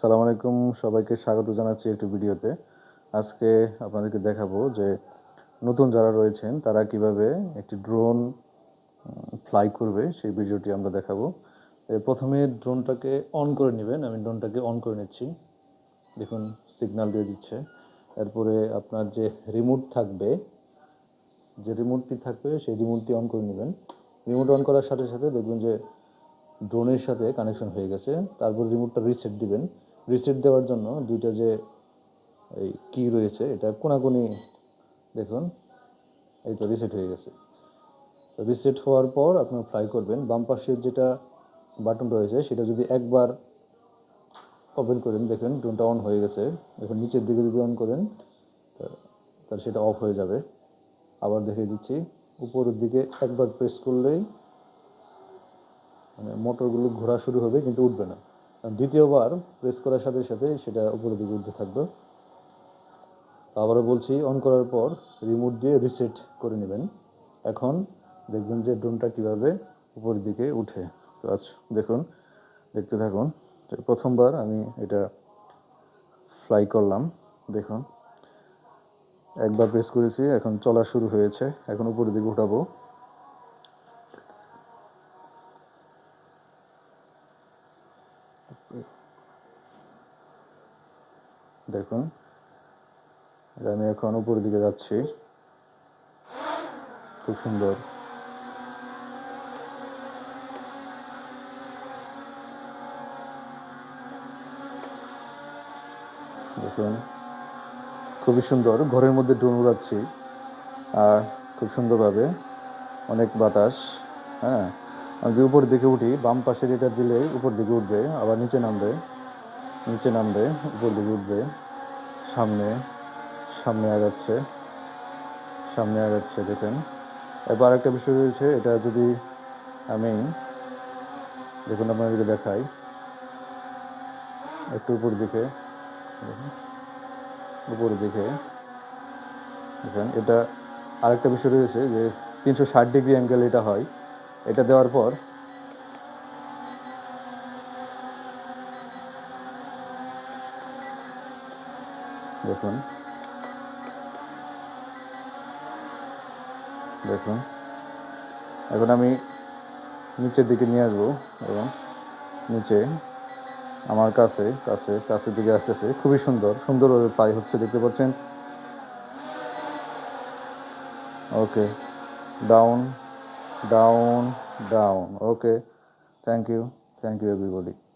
সালাম আলাইকুম। সবাইকে স্বাগত জানাচ্ছি একটি ভিডিওতে। আজকে আপনাদেরকে দেখাবো যে নতুন যারা রয়েছেন, তারা কীভাবে একটি ড্রোন ফ্লাই করবে। সেই ভিডিওটি আমরা দেখাবো। প্রথমে ড্রোনটাকে অন করে নেবেন। আমি ড্রোনটাকে অন করে নিচ্ছি। দেখুন সিগন্যাল দিয়ে দিচ্ছে। এরপরে আপনার যে রিমোট থাকবে, যে রিমোটটি থাকবে, সেই রিমোটটি অন করে নেবেন। রিমোট অন করার সাথে সাথে দেখবেন যে ড্রোনের সাথে কানেকশন হয়ে গেছে। তারপর রিমোটটা রিসেট দিবেন। রিসেট দেওয়ার জন্য দুইটা যে এই কি রয়েছে, এটা কোনাকুনি দেখুন, এই তো রিসেট হয়ে গেছে। রিসেট হওয়ার পর আপনার ফ্লাই করবেন। বাম পাশের যেটা বাটন রয়েছে, সেটা যদি একবার ওপেন করেন, দেখেন ড্রোনটা অন হয়ে গেছে। এখন নিচের দিকে যদি অন করেন তাহলে সেটা অফ হয়ে যাবে। আবার দেখিয়ে দিচ্ছি, উপরের দিকে একবার প্রেস করলেই মানে মোটরগুলো ঘোরা শুরু হবে, কিন্তু উঠবে না। দ্বিতীয়বার প্রেস করার সাথে সাথে সেটা উপরের দিকে উঠতে থাকবে। আবারও বলছি অন করার পর রিমোট দিয়ে রিসেট করে নেবেন। এখন দেখবেন যে ড্রোনটা কীভাবে উপরের দিকে উঠে। তো আজ দেখুন, দেখতে থাকুন। প্রথমবার আমি এটা ফ্লাই করলাম, দেখুন। একবার প্রেস করেছি, এখন চলা শুরু হয়েছে। এখন উপরের দিকে উঠাবো। দেখুন। আমি এখন উপরের দিকে যাচ্ছি। খুব সুন্দর। দেখুন। খুবই সুন্দর। ঘরের মধ্যে ড্রোন উড়াচ্ছি। আর খুব সুন্দরভাবে অনেক বাতাস। হ্যাঁ। আমি যে উপর দিকে উঠি, বাম পাশে যেটা দিলে উপর দিকে উঠবে, আবার নিচে নামবে। নিচে নামবে, উপর দিকে উঠবে, সামনে সামনে আগাচ্ছে সামনে আগাচ্ছে, দেখেন। এরপর আরেকটা বিষয় রয়েছে, এটা যদি আমি, দেখুন আপনাদেরকে দেখাই। একটু উপর দিকে উপর দিকে, দেখেন, এটা আরেকটা বিষয় রয়েছে যে তিনশো ষাট ডিগ্রি অ্যাঙ্গেল এটা হয়। এটা দেওয়ার পর দেখুন। দেখুন। এখন আমি নিচের দিকে নিয়ে আসব এবং নিচে আমার কাছে কাছে, কাছের দিকে আসতেছে। খুবই সুন্দর সুন্দরভাবে প্রায় হচ্ছে, দেখতে পাচ্ছেন? Okay. Down down down. Okay. Thank you thank you, everybody.